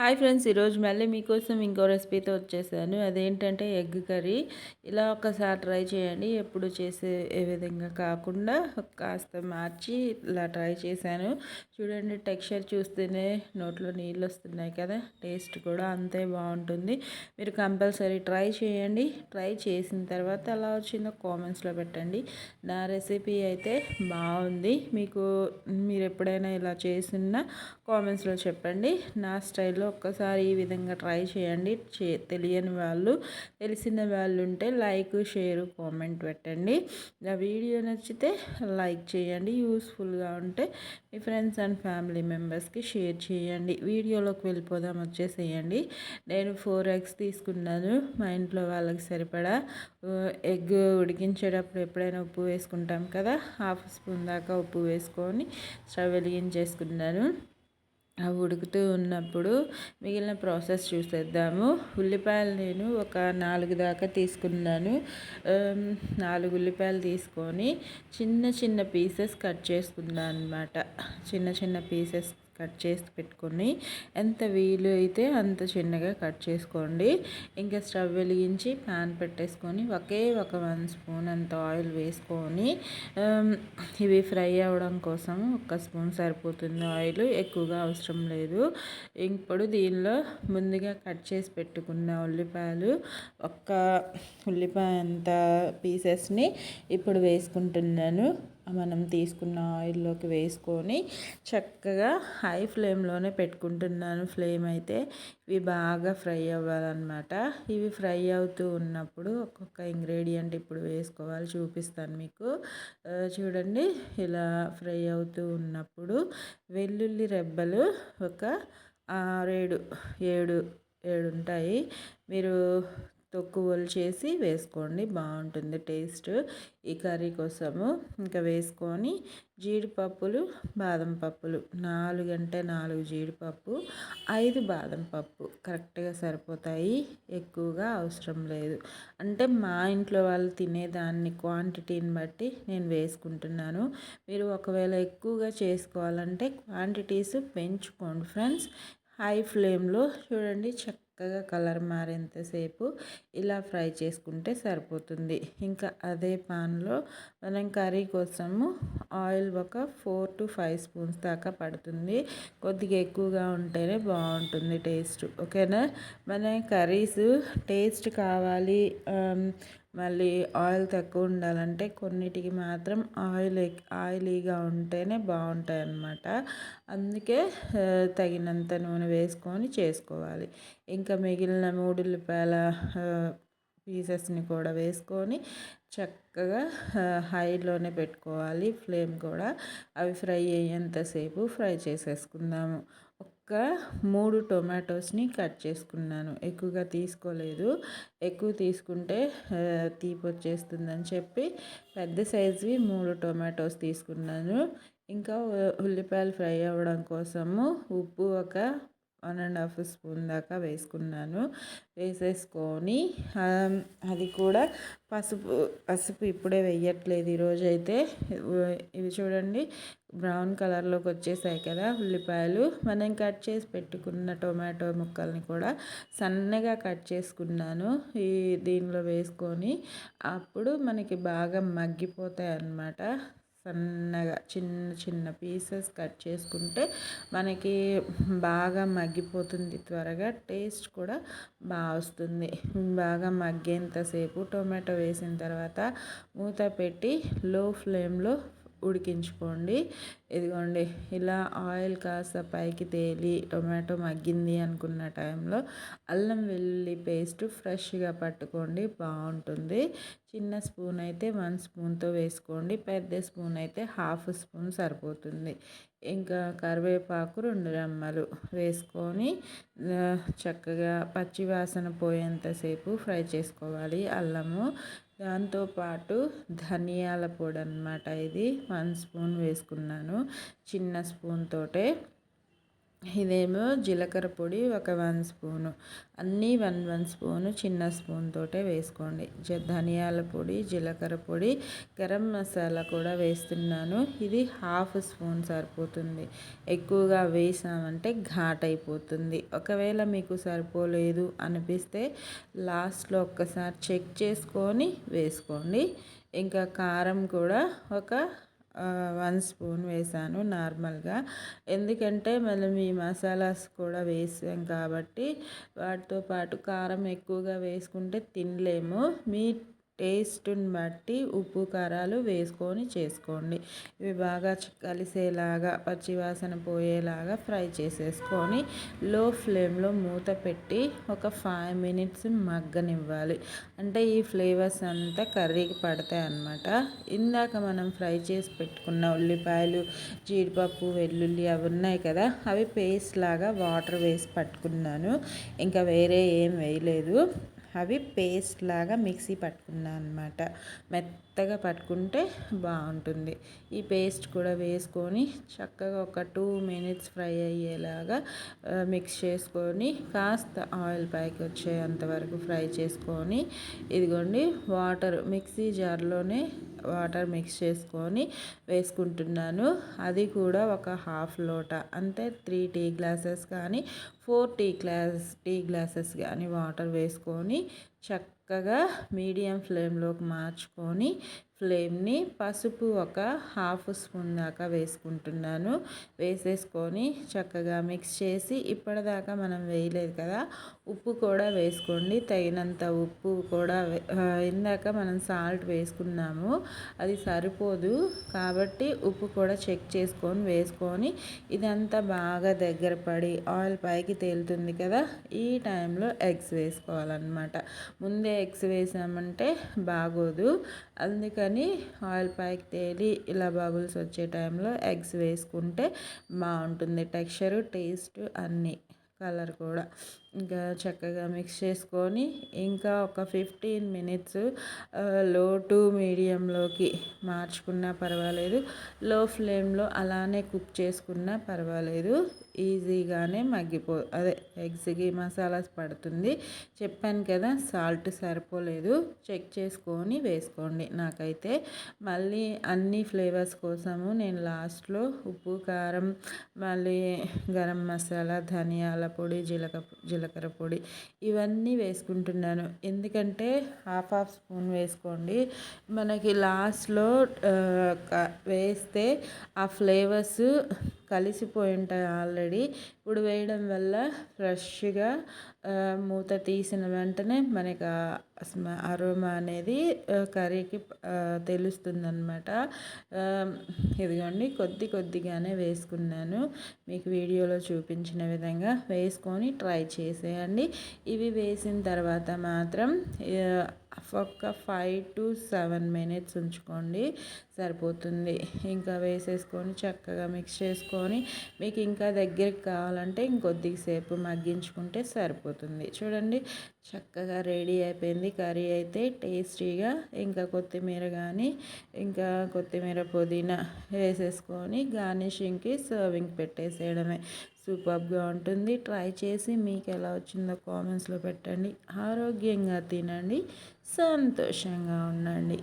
Hi friends ఈరోజు మళ్ళీ మీకోసం ఇంకో రెసిపీతో వచ్చేసాను. అదేంటంటే ఎగ్ కర్రీ. ఇలా ఒకసారి ట్రై చేయండి. ఎప్పుడు చేసే ఏ విధంగా కాకుండా కాస్త మార్చి ఇలా ట్రై చేశాను. చూడండి టెక్స్చర్ చూస్తేనే నోట్లో నీళ్ళు వస్తున్నాయి కదా టేస్ట్ కూడా అంతే బాగుంటుంది. మీరు కంపల్సరీ ట్రై చేయండి. ట్రై చేసిన తర్వాత ఎలా వచ్చిందో కామెంట్స్లో పెట్టండి. నా రెసిపీ అయితే బాగుంది. మీకు మీరు ఎప్పుడైనా ఇలా చేసిన కామెంట్స్లో చెప్పండి. నా స్టైల్లో ఒక్కసారి ఈ విధంగా ట్రై చేయండి. చే తెలియని వాళ్ళు తెలిసిన వాళ్ళు ఉంటే లైక్ షేర్ కామెంట్ పెట్టండి. నా వీడియో నచ్చితే లైక్ చేయండి. యూస్ఫుల్గా ఉంటే మీ ఫ్రెండ్స్ అండ్ ఫ్యామిలీ మెంబర్స్కి షేర్ చేయండి. వీడియోలోకి వెళ్ళిపోదాం వచ్చేసేయండి. నేను ఫోర్ ఎగ్స్ తీసుకున్నాను. మా ఇంట్లో వాళ్ళకి సరిపడా ఎగ్ ఉడికించేటప్పుడు ఎప్పుడైనా ఉప్పు వేసుకుంటాం కదా హాఫ్ స్పూన్ దాకా ఉప్పు వేసుకొని స్టవ్ వెలిగించేసుకున్నాను. అవి ఉడుకుతూ ఉన్నప్పుడు మిగిలిన ప్రాసెస్ చూసేద్దాము. ఉల్లిపాయలు నేను ఒక నాలుగు దాకా తీసుకున్నాను. నాలుగు ఉల్లిపాయలు తీసుకొని చిన్న చిన్న పీసెస్ కట్ చేసుకున్నాను అనమాట చిన్న చిన్న పీసెస్ కట్ చేసి పెట్టుకొని ఎంత వీలు అయితే అంత చిన్నగా కట్ చేసుకోండి. ఇంకా స్టవ్ వెలిగించి ప్యాన్ పెట్టేసుకొని ఒకే ఒక వన్ స్పూన్ అంత ఆయిల్ వేసుకొని ఇవి ఫ్రై అవ్వడం కోసం ఒక స్పూన్ సరిపోతుంది ఆయిల్. ఎక్కువగా అవసరం లేదు. ఇప్పుడు దీనిలో ముందుగా కట్ చేసి పెట్టుకున్న ఉల్లిపాయలు ఒక్క ఉల్లిపాయ అంత పీసెస్ని ఇప్పుడు వేసుకుంటున్నాను. మనం తీసుకున్న ఆయిల్లోకి వేసుకొని చక్కగా హై ఫ్లేమ్లోనే పెట్టుకుంటున్నాను. ఫ్లేమ్ అయితే ఇవి బాగా ఫ్రై అవ్వాలన్నమాట. ఇవి ఫ్రై అవుతూ ఉన్నప్పుడు ఒక్కొక్క ఇంగ్రీడియంట్ ఇప్పుడు వేసుకోవాలి చూపిస్తాను మీకు. చూడండి ఇలా ఫ్రై అవుతూ ఉన్నప్పుడు వెల్లుల్లి రెబ్బలు ఒక ఆరేడు ఏడు ఏడు ఉంటాయి. మీరు తొక్కువలు చేసి వేసుకోండి. బాగుంటుంది టేస్ట్. ఈ కర్రీ కోసము ఇంకా వేసుకొని జీడిపప్పులు బాదం పప్పులు నాలుగు అంటే నాలుగు జీడిపప్పు ఐదు బాదం పప్పు కరెక్ట్గా సరిపోతాయి. ఎక్కువగా అవసరం లేదు. అంటే మా ఇంట్లో వాళ్ళు తినేదాన్ని క్వాంటిటీని బట్టి నేను వేసుకుంటున్నాను. మీరు ఒకవేళ ఎక్కువగా చేసుకోవాలంటే క్వాంటిటీస్ పెంచుకోండి. ఫ్రెండ్స్ హై ఫ్లేమ్లో చూడండి చక్క చక్కగా కలర్ మారేంతసేపు ఇలా ఫ్రై చేసుకుంటే సరిపోతుంది. ఇంకా అదే పాన్లో మనం కర్రీ కోసము ఆయిల్ ఒక ఫోర్ టు ఫైవ్ స్పూన్స్ దాకా పడుతుంది. కొద్దిగా ఎక్కువగా ఉంటేనే బాగుంటుంది టేస్ట్. ఓకేనా? మన కర్రీస్ టేస్ట్ కావాలి మళ్ళీ ఆయిల్ తక్కువ ఉండాలంటే కొన్నిటికి మాత్రం ఆయిల్ ఆయిలీగా ఉంటేనే బాగుంటాయి అన్నమాట అందుకే తగినంత నూనె వేసుకొని చేసుకోవాలి. ఇంకా మిగిలిన మూడు ఉల్లిపాయల పీసెస్ని కూడా వేసుకొని చక్కగా హైలోనే పెట్టుకోవాలి. ఫ్లేమ్ కూడా అవి ఫ్రై అయ్యేంతసేపు ఫ్రై చేసేసుకుందాము. ఒక మూడు టొమాటోస్ని కట్ చేసుకున్నాను. ఎక్కువగా తీసుకోలేదు. ఎక్కువ తీసుకుంటే తీపి వచ్చేస్తుందని చెప్పి పెద్ద సైజువి మూడు టొమాటోస్ తీసుకున్నాను. ఇంకా ఉల్లిపాయలు ఫ్రై అవ్వడం కోసము ఉప్పు ఒక వన్ అండ్ హాఫ్ స్పూన్ దాకా వేసుకున్నాను. వేసేసుకొని అది కూడా పసుపు పసుపు ఇప్పుడే వేయట్లేదు ఈరోజు అయితే ఇవి చూడండి బ్రౌన్ కలర్లోకి వచ్చేసాయి కదా ఉల్లిపాయలు. మనం కట్ చేసి పెట్టుకున్న టొమాటో ముక్కల్ని కూడా సన్నగా కట్ చేసుకున్నాను ఈ దీనిలో వేసుకొని. అప్పుడు మనకి బాగా మగ్గిపోతాయి అన్నమాట సన్నగా చిన్న చిన్న పీసెస్ కట్ చేసుకుంటే మనకి బాగా మగ్గిపోతుంది. త్వరగా టేస్ట్ కూడా బాగా వస్తుంది. బాగా మగ్గేంతసేపు టొమాటో వేసిన తర్వాత మూత పెట్టి లో ఫ్లేమ్లో ఉడికించుకోండి. ఇదిగోండి ఇలా ఆయిల్ కాస్త పైకి తేలి టొమాటో మగ్గింది అనుకున్న టైంలో అల్లం వెల్లుల్లి పేస్ట్ ఫ్రెష్గా పట్టుకోండి బాగుంటుంది. చిన్న స్పూన్ అయితే వన్ స్పూన్తో వేసుకోండి పెద్ద స్పూన్ అయితే హాఫ్ స్పూన్ సరిపోతుంది. ఇంకా కరివేపాకు రెండు రెమ్మలు వేసుకొని చక్కగా పచ్చివాసన పోయేంతసేపు ఫ్రై చేసుకోవాలి అల్లము. దాంతోపాటు ధనియాల పొడి అనమాట ఇది వన్ స్పూన్ వేసుకున్నాను. చిన్న స్పూన్ తోటే. ఇదేమో జీలకర్ర పొడి ఒక వన్ స్పూను. అన్నీ వన్ వన్ స్పూను చిన్న స్పూన్ తోటే వేసుకోండి. ధనియాల పొడి జీలకర్ర పొడి గరం మసాలా కూడా వేస్తున్నాను. ఇది హాఫ్ స్పూన్ సరిపోతుంది. ఎక్కువగా వేసామంటే ఘాట్ అయిపోతుంది. ఒకవేళ మీకు సరిపోలేదు అనిపిస్తే లాస్ట్లో ఒక్కసారి చెక్ చేసుకొని వేసుకోండి. ఇంకా కారం కూడా ఒక వన్ స్పూన్ వేసాను నార్మల్గా. ఎందుకంటే మనం ఈ మసాలాస్ కూడా వేసాం కాబట్టి వాటితో పాటు కారం ఎక్కువగా వేసుకుంటే తినలేము. మీ టేస్ట్ని బట్టి ఉప్పు కారాలు వేసుకొని చేసుకోండి. ఇవి బాగా కలిసేలాగా పచ్చివాసన పోయేలాగా ఫ్రై చేసేసుకొని లో ఫ్లేమ్లో మూత పెట్టి ఒక ఫైవ్ మినిట్స్ మగ్గనివ్వాలి. అంటే ఈ ఫ్లేవర్స్ అంతా కర్రీకి పడతాయి అన్నమాట. ఇందాక మనం ఫ్రై చేసి పెట్టుకున్న ఉల్లిపాయలు జీడిపప్పు వెల్లుల్లి అవి ఉన్నాయి కదా అవి పేస్ట్ లాగా వాటర్ వేసి పట్టుకున్నాను. ఇంకా వేరే ఏం వేయలేదు. అవి పేస్ట్ లాగా మిక్సీ పట్టుకున్నాను అనమాట మెత్తగా పట్టుకుంటే బాగుంటుంది. ఈ పేస్ట్ కూడా వేసుకొని చక్కగా ఒక టూ మినిట్స్ ఫ్రై అయ్యేలాగా మిక్స్ చేసుకొని కాస్త ఆయిల్ పైకి వచ్చేంత వరకు ఫ్రై చేసుకొని ఇదిగోండి వాటర్ మిక్సీ జార్లోనే వాటర్ మిక్స్ చేసుకొని వేసుకుంటున్నాను. అది కూడా ఒక హాఫ్ లోట. అంటే త్రీ టీ గ్లాసెస్ కానీ four tea glass tea glasses కానీ వాటర్ వేసుకొని చక్క చక్కగా మీడియం ఫ్లేమ్లోకి మార్చుకొని ఫ్లేమ్ని పసుపు ఒక హాఫ్ స్పూన్ దాకా వేసుకుంటున్నాను. వేసేసుకొని చక్కగా మిక్స్ చేసి ఇప్పటిదాకా మనం వేయలేదు కదా ఉప్పు కూడా వేసుకోండి. తగినంత ఉప్పు కూడా ఇందాక మనం సాల్ట్ వేసుకున్నాము అది సరిపోదు కాబట్టి ఉప్పు కూడా చెక్ చేసుకొని వేసుకొని ఇదంతా బాగా దగ్గర పడి ఆయిల్ పైకి తేలుతుంది కదా ఈ టైంలో ఎగ్స్ వేసుకోవాలన్నమాట. ముందే ఎగ్స్ వేసామంటే బాగోదు. అందుకని ఆయిల్ పైకి తేలి ఇలా బబుల్స్ వచ్చే టైంలో ఎగ్స్ వేసుకుంటే బాగుంటుంది. టెక్స్చరు టేస్ట్ అన్నీ. కలర్ కూడా. ఇంకా చక్కగా మిక్స్ చేసుకొని ఇంకా ఒక ఫిఫ్టీన్ మినిట్స్లో టు మీడియంలోకి మార్చుకున్నా పర్వాలేదు. లో ఫ్లేమ్లో అలానే కుక్ చేసుకున్నా పర్వాలేదు. ఈజీగానే మగ్గిపో అదే ఎగ్స్కి మసాలాస్ పడుతుంది. చెప్పాను కదా సాల్ట్ సరిపోలేదు. చెక్ చేసుకొని వేసుకోండి. నాకైతే మళ్ళీ అన్ని ఫ్లేవర్స్ కోసము నేను లాస్ట్లో ఉప్పు కారం మళ్ళీ గరం మసాలా ధనియాల పొడి జీలక జీలకర్ర పొడి ఇవన్నీ వేసుకుంటున్నాను. ఎందుకంటే హాఫ్ హాఫ్ స్పూన్ వేసుకోండి. మనకి లాస్ట్లో వేస్తే ఆ ఫ్లేవర్స్ కలిసిపోయి ఉంటాయి ఆల్రెడీ. ఇప్పుడు వేయడం వల్ల ఫ్రెష్గా మూత తీసిన వెంటనే మనకి అరోమా అనేది కర్రీకి తెలుస్తుందనమాట ఇదిగోండి కొద్ది కొద్దిగానే వేసుకున్నాను. మీకు వీడియోలో చూపించిన విధంగా వేసుకొని ట్రై చేసేయండి. ఇవి వేసిన తర్వాత మాత్రం ఒక ఫైవ్ టు సెవెన్ మినిట్స్ ఉంచుకోండి. సరిపోతుంది. ఇంకా వేసేసుకొని చక్కగా మిక్స్ చేసుకొని మీకు ఇంకా దగ్గరికి కావాలంటే ఇంకొద్దిసేపు మగ్గించుకుంటే సరిపోతుంది. చూడండి చక్కగా రెడీ అయిపోయింది కర్రీ అయితే. టేస్టీగా ఇంకా కొత్తిమీర కానీ ఇంకా కొత్తిమీర పుదీనా వేసేసుకొని గార్నిషింగ్కి సర్వింగ్ పెట్టేసేయడమే. సూపర్గా ఉంటుంది. ట్రై చేసి మీకు ఎలా వచ్చిందో కామెంట్స్లో పెట్టండి. ఆరోగ్యంగా తినండి సంతోషంగా ఉండండి.